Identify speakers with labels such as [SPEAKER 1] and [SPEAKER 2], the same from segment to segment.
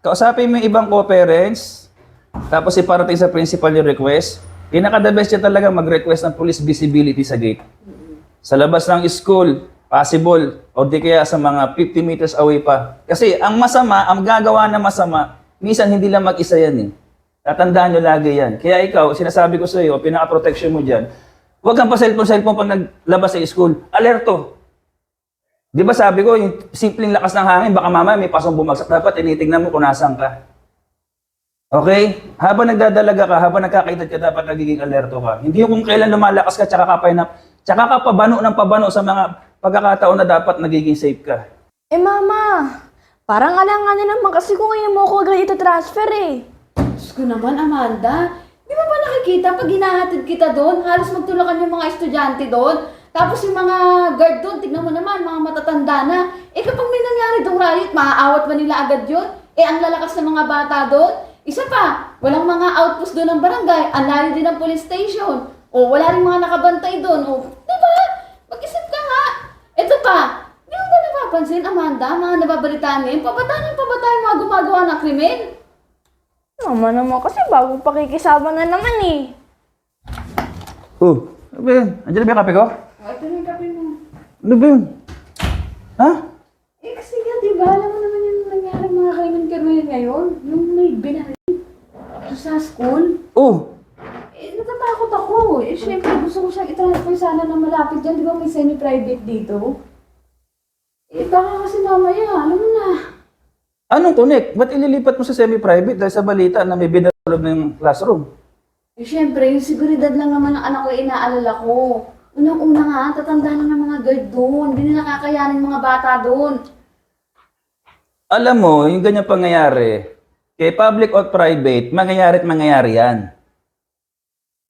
[SPEAKER 1] kausapin mo yung ibang co-parents, tapos iparating sa principal yung request. Pinaka-the best niya talaga mag-request ng police visibility sa gate. Sa labas ng school, possible, o di kaya sa mga 50 meters away pa. Kasi ang masama, ang gagawa na masama, minsan hindi lang mag-isa yan eh. Tatandaan nyo lagi yan. Kaya ikaw, sinasabi ko sa iyo, pinaka-protection mo dyan, huwag kang pa-cellphone-cellphone pag naglabas sa school. Alerto! Di ba sabi ko, yung simpleng lakas ng hangin, baka mamaya may pasong bumagsak. Dapat tinitingnan mo kung nasaan ka. Okay? Habang nagdadalaga ka, habang nagkakaitad ka, dapat nagiging alerto ka. Hindi yung kung kailan lumalakas ka, tsaka ka painap, tsaka ka pabano ng pabano sa mga pagkakataon na dapat nagiging safe ka.
[SPEAKER 2] Eh mama, parang alanganin naman kasi kung ngayon mo ko agad ito transfer eh.
[SPEAKER 3] Diyos ko naman, Amanda. Di ba ba nakikita pag hinahatid kita doon, halos magtulakan yung mga estudyante doon? Tapos yung mga guard doon, tignan mo naman, mga matatanda na. Eh kapag may nangyari doong riot, maaawat ba nila agad yun? Eh ang lalakas ng mga bata doon? Isa pa, walang mga outpost doon ng barangay, ang layo din ng police station. O wala rin mga nakabantay doon. O, di ba? Mag-isip ka nga. Ito pa, di mo ba napapansin, Amanda, mga nababalitaan ngayon, pabataan ng pabataan yung mga gumagawa ng krimen?
[SPEAKER 2] Mama naman kasi bagong pakikisama na naman eh.
[SPEAKER 1] Oh, ano ba yun? Andiyan na ba yung kape ko?
[SPEAKER 3] O, ito na yung kape mo.
[SPEAKER 1] Ano ba yun? Ha?
[SPEAKER 3] Eh kasi nga, di ba, alam mo naman yung nangyari mga krimen-krimen ngayon? Yung may binaril sa school.
[SPEAKER 1] Oh,
[SPEAKER 3] Eh, natatakot ako. Eh, syempre, gusto ko siyang i-transfer sana na malapit dyan. Di ba may semi-private dito? Eh, baka kasi mamaya, alam mo na.
[SPEAKER 1] anong connect? Ba't ililipat mo sa semi-private dahil sa balita na may binalog ng classroom?
[SPEAKER 3] Eh, syempre, yung seguridad lang naman ng anak ko inaalala ko. Unang-una nga, tatanda na ng mga guard doon. Hindi nila kakayanin mga bata doon.
[SPEAKER 1] Alam mo, yung ganyan pangyayari, kay public or private, mangyayari at mangyayari yan.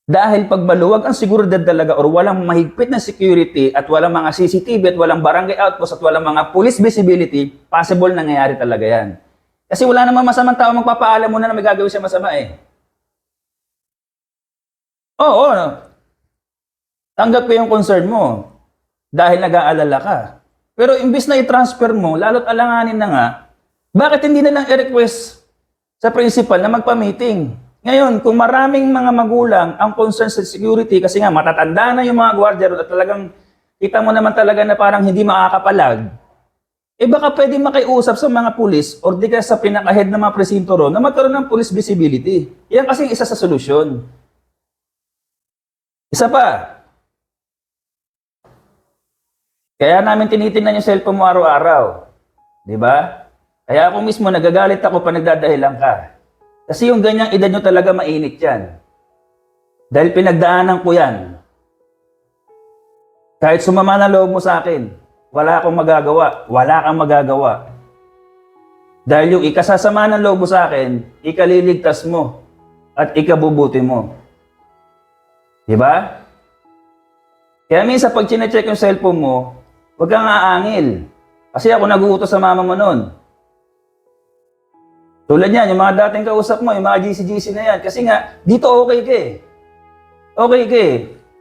[SPEAKER 1] Dahil pag maluwag ang seguridad talaga or walang mahigpit na security at walang mga CCTV at walang barangay outpost at walang mga police visibility, possible nangyayari talaga yan. Kasi wala namang masamang tao magpapaalam mo na may gagawin siya masama eh. Oo, oo. Tanggap ko yung concern mo dahil nag-aalala ka. Pero imbis na i-transfer mo, lalo't alanganin na nga, bakit hindi na lang i-request sa principal na magpa-meeting? Ngayon, kung maraming mga magulang ang concern sa security kasi nga matatanda na yung mga gwardiya at talagang kita mo naman talaga na parang hindi makakapalag, eh baka pwede makiusap sa mga pulis or di kaya sa pinaka-head ng mga presinto ron na magkaroon ng police visibility. Yan kasi isa sa solusyon. Isa pa, kaya namin tinitingnan yung cellphone mo araw-araw. Di ba? Kaya ako mismo nagagalit ako pa nagdadahilan ka. Kasi yung ganyang edad nyo talaga mainit yan. Dahil pinagdaanan ko yan. Kahit sumama na loob mo sa akin, wala akong magagawa. Wala kang magagawa. Dahil yung ikasasama ng loob mo sa akin, ikaliligtas mo at ikabubuti mo. Di ba? Kaya minsan pag chinecheck yung cellphone mo, huwag kang aangil. Kasi ako nag-uutos sa mama mo noon. Tulad yan, yung mga dating kausap mo, yung mga GC-GC na yan. Kasi nga, dito okay ka eh. Okay ka eh.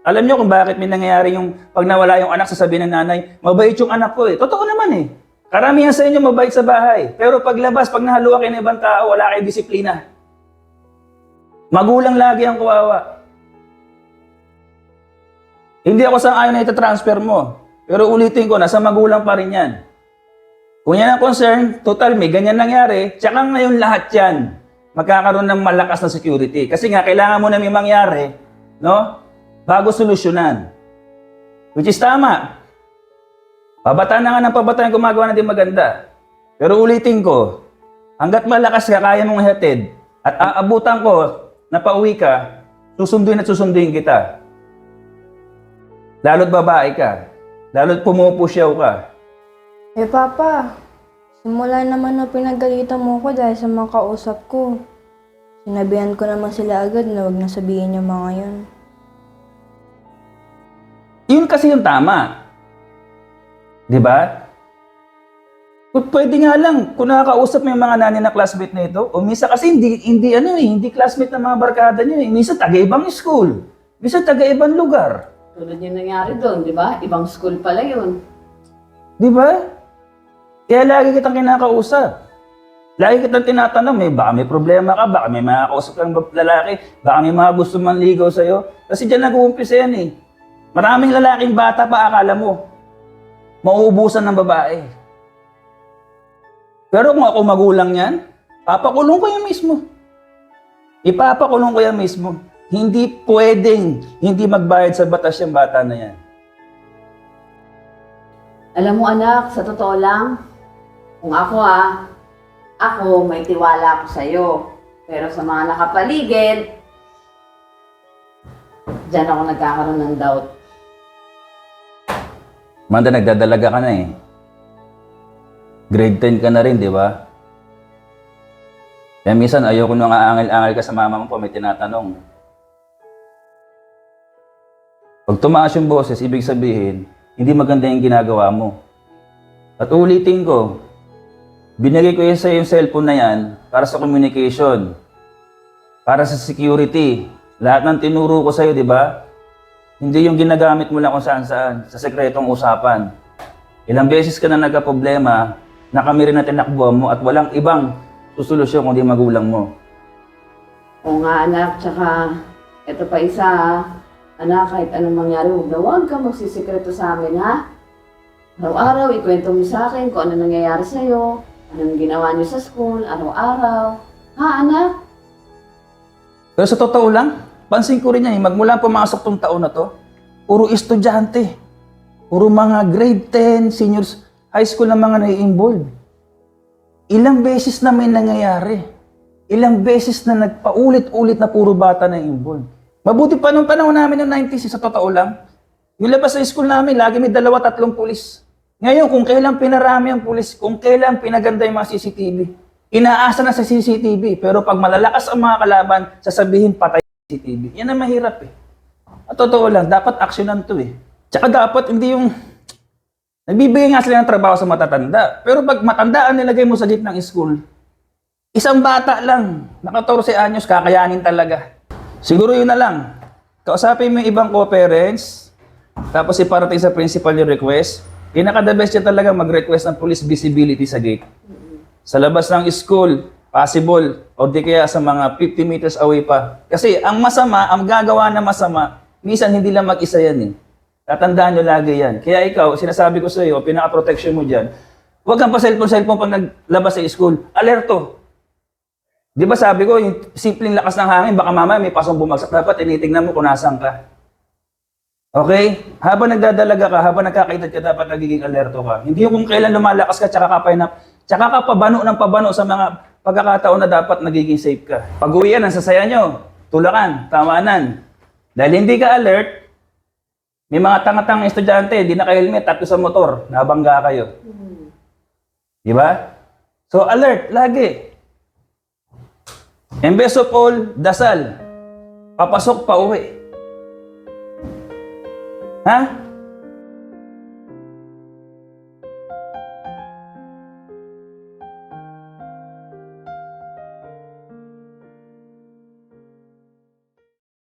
[SPEAKER 1] Alam nyo kung bakit may nangyayari yung pag nawala yung anak, sasabihin ng nanay, mabait yung anak ko eh. Totoo naman eh. Karamihan sa inyo mabait sa bahay. Pero paglabas, pag nahaluwa kayo ng ibang tao, wala kayong disiplina. Magulang lagi ang kawawa. Hindi ako sang ayon na itatransfer mo. Pero ulitin ko, nasa magulang pa rin yan. Kung yan ang concern, total may ganyan nangyari, tsaka ngayon lahat yan magkakaroon ng malakas na security. Kasi nga, kailangan mo na may mangyari, no? Bago solusyonan. Which is tama. Pabataan na nga ng pabataan gumagawa na din maganda. Pero ulitin ko, hanggat malakas ka, kaya mong hatid, at aabutan ko na pauwi ka, susunduin at susunduin kita. Lalo't babae ka. Lalo't pumupusyaw ka.
[SPEAKER 2] Eh papa, simula naman na pinagalitan mo ko dahil sa mga kausap ko. Sinabihan ko naman sila agad na huwag na sabihin yung mga yun.
[SPEAKER 1] Yun kasi yung tama. Di ba? Kung Pwede nga lang, kung nakakausap mo yung mga nani na classmate na ito, o misa kasi hindi, hindi ano eh, hindi classmate ng mga barkada niyo eh. Misa taga-ibang school. Misa taga-ibang lugar.
[SPEAKER 3] Tulad yung nangyari doon, di ba? Ibang school pala yun.
[SPEAKER 1] Di ba? Kaya lagi kitang kinakausap. Lagi kitang tinatanong, may, baka may problema ka, baka may makakausap kang lalaki, baka may mga gusto manligaw sa'yo. Kasi dyan nag-uumpisa yan eh. Maraming lalaking bata pa akala mo, mauubusan ng babae. Pero kung ako magulang yan, papakulong ko yan mismo. Ipapakulong ko yan mismo. Hindi pwedeng hindi magbayad sa batas yung bata na yan.
[SPEAKER 3] Alam mo anak, sa totoo lang, kung ako ah, ako may tiwala ako sa'yo. Pero sa mga nakapaligid, dyan ako nagkakaroon ng doubt.
[SPEAKER 1] Manda, nagdadalaga ka na eh. Grade 10 ka na rin, di ba? Kaya minsan ayoko nung aangil-angil ka sa mama mo pa may tinatanong. Pag tumaas yung boses, ibig sabihin, hindi maganda yung ginagawa mo. At ulitin ko, binigay ko yun sa yung cellphone na yan para sa communication, para sa security. Lahat ng tinuro ko sa'yo, di ba? Hindi yung ginagamit mo lang kung saan-saan, sa sekretong usapan. Ilang beses ka na nagka-problema na kami rin na tinakbuhan mo at walang ibang susolusyon kundi magulang mo.
[SPEAKER 3] Oo nga anak, tsaka ito pa isa ha. Anak, kahit anong mangyari, huwag na huwag ka magsisikreto sa amin ha. Araw-araw, ikwento mo sa akin kung ano nangyayari sa'yo, anong ginawa niyo sa school, araw-araw. Ha anak?
[SPEAKER 1] Pero sa totoo lang, pansin ko rin yan, eh, magmula pumasok tong taon na to, puro estudyante. Puro mga grade 10, seniors, high school na mga nai-involve. Ilang beses na may nangyayari. Ilang beses na nagpaulit-ulit na puro bata na involved. Mabuti pa nung panahon namin noong 90s, sa totoo lang. Yung labas sa school namin, lagi may dalawa, tatlong pulis. Ngayon, kung kailan pinarami ang pulis, kung kailan pinaganda yung mga CCTV, inaasa na sa CCTV. Pero pag malalakas ang mga kalaban, sasabihin patay CCTV. Yan ang mahirap eh. At totoo lang, dapat aksyonan to eh. Tsaka dapat hindi yung... Nagbibigay nga sila ng trabaho sa matatanda. Pero pag matanda ang nilagay mo sa gitnang school, isang bata lang, naka 14 anyos, kakayanin talaga. Siguro yun na lang. Kausapin mo yung ibang co-parents, tapos iparating sa principal yung request. Pinaka-the best yan talaga mag-request ng police visibility sa gate. Sa labas ng school, possible, o di kaya sa mga 50 meters away pa. Kasi ang masama, ang gagawa na masama, minsan hindi lang mag-isa yan eh. Tatandaan nyo lagi yan. Kaya ikaw, sinasabi ko sa iyo, pinaka-protection mo dyan, huwag kang pa cellphone-cellphone pag naglabas sa school. Alerto. Di ba sabi ko, yung simpleng lakas ng hangin, baka mamaya may pasong bumagsak. Dapat tinitingnan mo kung nasan ka. Okay? Habang nagdadalaga ka, habang nagkakaedad ka, dapat nagiging alerto ka. Hindi yung kung kailan lumalakas ka, tsaka ka na, tsaka ka pabano ng pabano sa mga pagkakataon na dapat nagiging safe ka. Pag uwian, ang sasaya nyo, tulakan, tawanan. Dahil hindi ka alert, may mga tanga-tang estudyante, hindi naka-helmet, tatlo sa motor, nabangga kayo. Di ba? So alert, lagi. And of all, dasal. Papasok pa uwi. Ha?